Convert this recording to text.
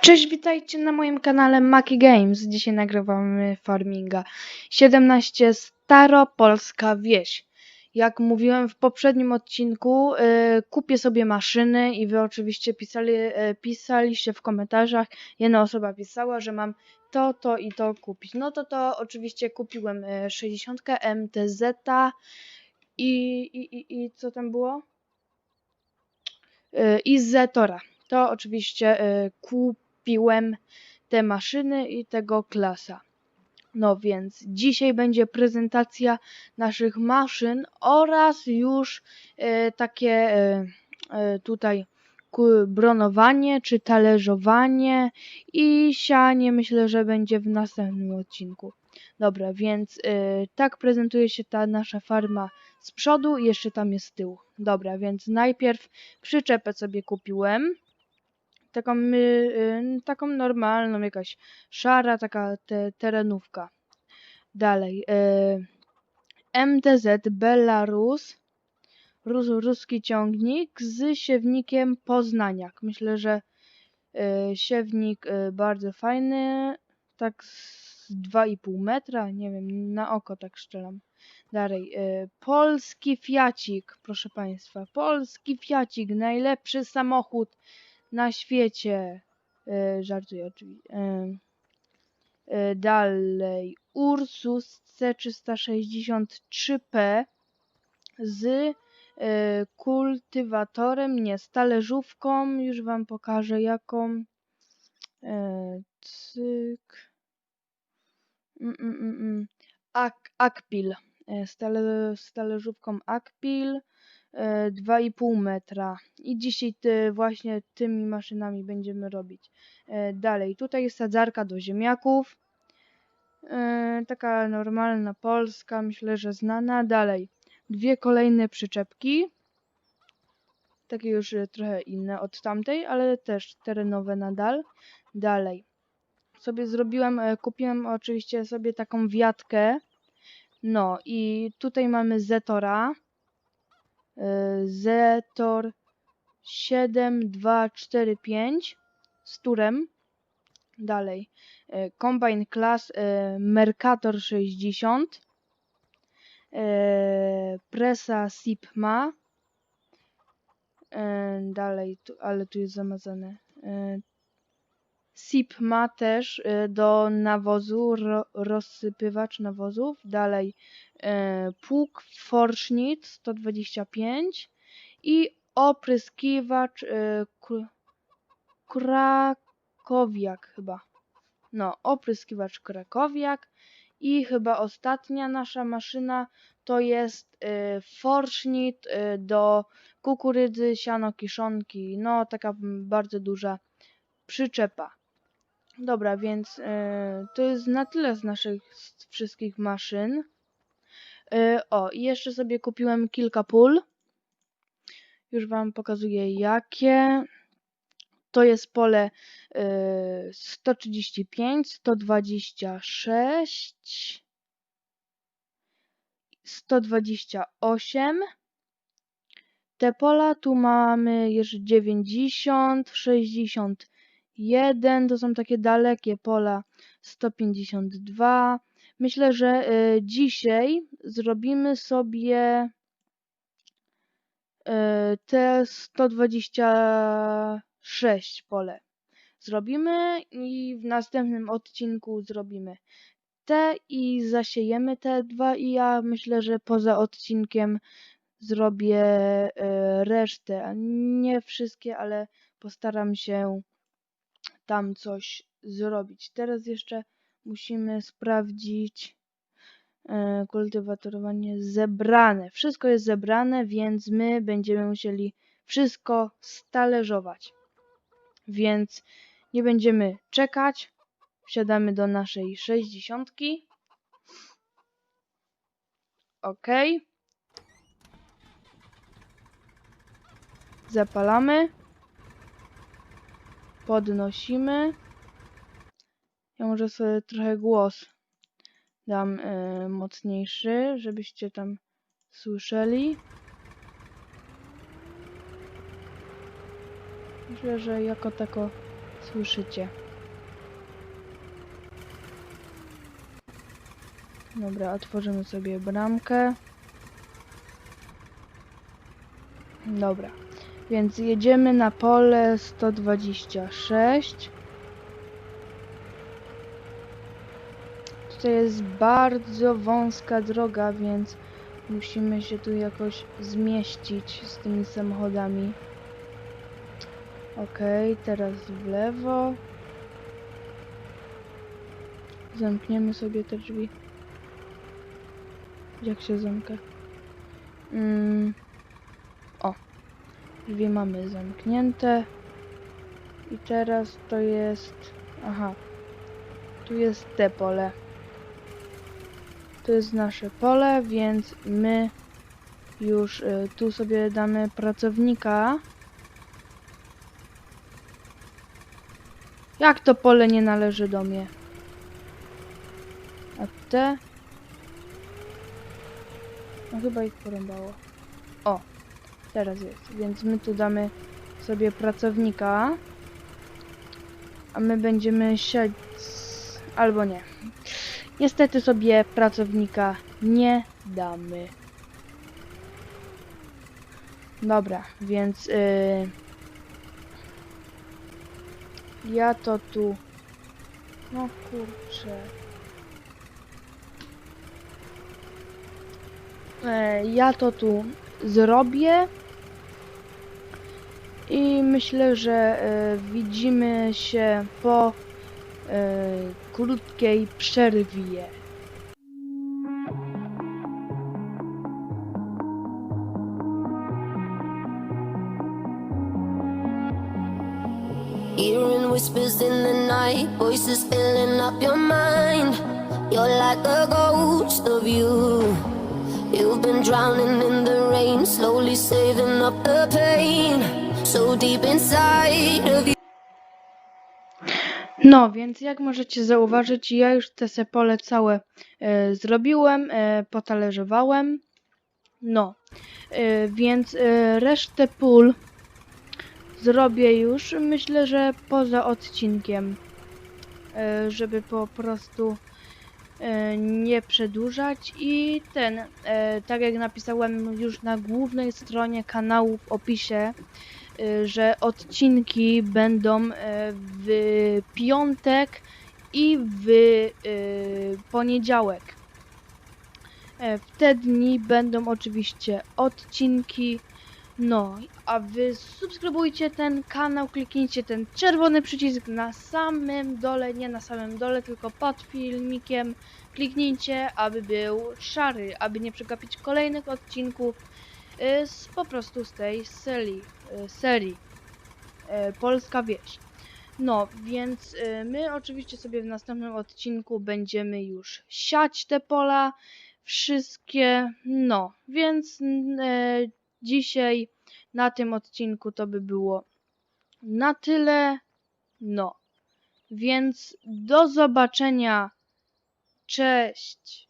Cześć, witajcie na moim kanale Maki Games. Dzisiaj nagrywamy farminga 17 Staropolska Wieś. Jak mówiłem w poprzednim odcinku, y, kupię sobie maszyny i wy oczywiście pisali, y, pisaliście w komentarzach. Jedna osoba pisała, że mam to, to i to kupić. No to to oczywiście kupiłem y, 60 MTZ i, i, i, i co tam było? Y, I Zetora. To oczywiście y, kupiłem te maszyny i tego klasa. No więc dzisiaj będzie prezentacja naszych maszyn oraz już e, takie e, e, tutaj bronowanie czy talerzowanie i sianie myślę, że będzie w następnym odcinku. Dobra, więc e, tak prezentuje się ta nasza farma z przodu jeszcze tam jest z tyłu. Dobra, więc najpierw przyczepę sobie kupiłem taką, y, taką normalną, jakaś szara, taka te, terenówka. Dalej. Y, MTZ Belarus. Rus, ruski ciągnik z siewnikiem Poznaniak. Myślę, że y, siewnik bardzo fajny. Tak z 2,5 metra. Nie wiem, na oko tak strzelam. Dalej. Polski Fiacik, proszę Państwa. Polski Fiacik. Najlepszy samochód na świecie. E, żartuję oczywiście. E, e, dalej. Ursus C363P z kultywatorem, nie, z talerzówką. Już Wam pokażę jaką. Cyk. Mm, mm, mm, mm. Ak Akpil. Z, tale z talerzówką Akpil. 2,5 metra. I dzisiaj ty, właśnie tymi maszynami będziemy robić. E, dalej, tutaj jest sadzarka do ziemniaków. E, taka normalna polska, myślę, że znana. Dalej, dwie kolejne przyczepki. Takie już e, trochę inne od tamtej, ale też terenowe nadal. Dalej, sobie zrobiłem, kupiłem oczywiście sobie taką wiatkę. No i tutaj mamy Zetora Zetor 7245 z turem. Dalej. e, Combine Class e, Mercator 60. e, Presa Sipma. Dalej, ale tu jest zamazane. SIP ma też e, do nawozu, ro, rozsypywacz nawozów. Dalej e, pług Forschnitt 125 i opryskiwacz Kr- Krakowiak chyba. No, opryskiwacz Krakowiak i chyba ostatnia nasza maszyna to jest e, Forschnitt e, do kukurydzy, siano, kiszonki. No, taka bardzo duża przyczepa. Dobra, więc e, to jest na tyle z naszych z wszystkich maszyn. E, o, i jeszcze sobie kupiłem kilka pól. Już Wam pokazuję jakie. To jest pole e, 135, 126, 128. Te pola tu mamy jeszcze 90, 60 1, to są takie dalekie pola 152. Myślę, że y, dzisiaj zrobimy sobie y, te 126 pole. Zrobimy i w następnym odcinku zrobimy te i zasiejemy te dwa i ja myślę, że poza odcinkiem zrobię y, resztę. Nie wszystkie, ale postaram się tam coś zrobić. Teraz jeszcze musimy sprawdzić e, kultywatorowanie zebrane. Wszystko jest zebrane, więc my będziemy musieli wszystko stalerzować. Więc nie będziemy czekać. Wsiadamy do naszej 60. OK. Zapalamy podnosimy. Ja może sobie trochę głos dam y, mocniejszy, żebyście tam słyszeli. Myślę, że jako tako Słyszycie. Dobra, otworzymy sobie bramkę. Dobra, więc jedziemy na pole 126. Tutaj jest bardzo wąska droga, więc musimy się tu jakoś zmieścić z tymi samochodami. Okej, teraz w lewo. Zamkniemy sobie te drzwi. Jak się zamka? Mm. Drzwi mamy zamknięte. I teraz to jest... Aha. Tu jest te pole. To jest nasze pole, więc my już y, tu sobie damy pracownika. Jak to pole nie należy do mnie? A te? No chyba ich porąbało. Teraz jest. Więc my tu damy sobie pracownika. A my będziemy siać... Albo nie. Niestety sobie pracownika nie damy. Dobra, więc... Yy... Ja to tu... No kurczę... E, ja to tu zrobię. I myślę, że e, widzimy się po e, krótkiej przerwie. Hearing whispers in the night, voices filling up your mind. You're like a ghost of you. You've been drowning in the rain, slowly saving up the pain. No, więc jak możecie zauważyć, ja już te se pole całe e, zrobiłem, e, potalerzowałem. No, e, więc resztę pól zrobię już, myślę, że poza odcinkiem, e, żeby po prostu nie przedłużać i ten, tak jak napisałem już na głównej stronie kanału w opisie, y, że odcinki będą e, w piątek i w y, poniedziałek. E, W te dni będą oczywiście odcinki. No, a wy subskrybujcie ten kanał, kliknijcie ten czerwony przycisk na samym dole, nie na samym dole, tylko pod filmikiem. Kliknijcie, aby był szary, aby nie przegapić kolejnych odcinków y, z, po prostu z tej serii, y, serii y, Polska Wieś. No, więc y, my oczywiście sobie w następnym odcinku będziemy już siać te pola, wszystkie, no, więc y, dzisiaj na tym odcinku to by było na tyle, no, więc do zobaczenia, cześć!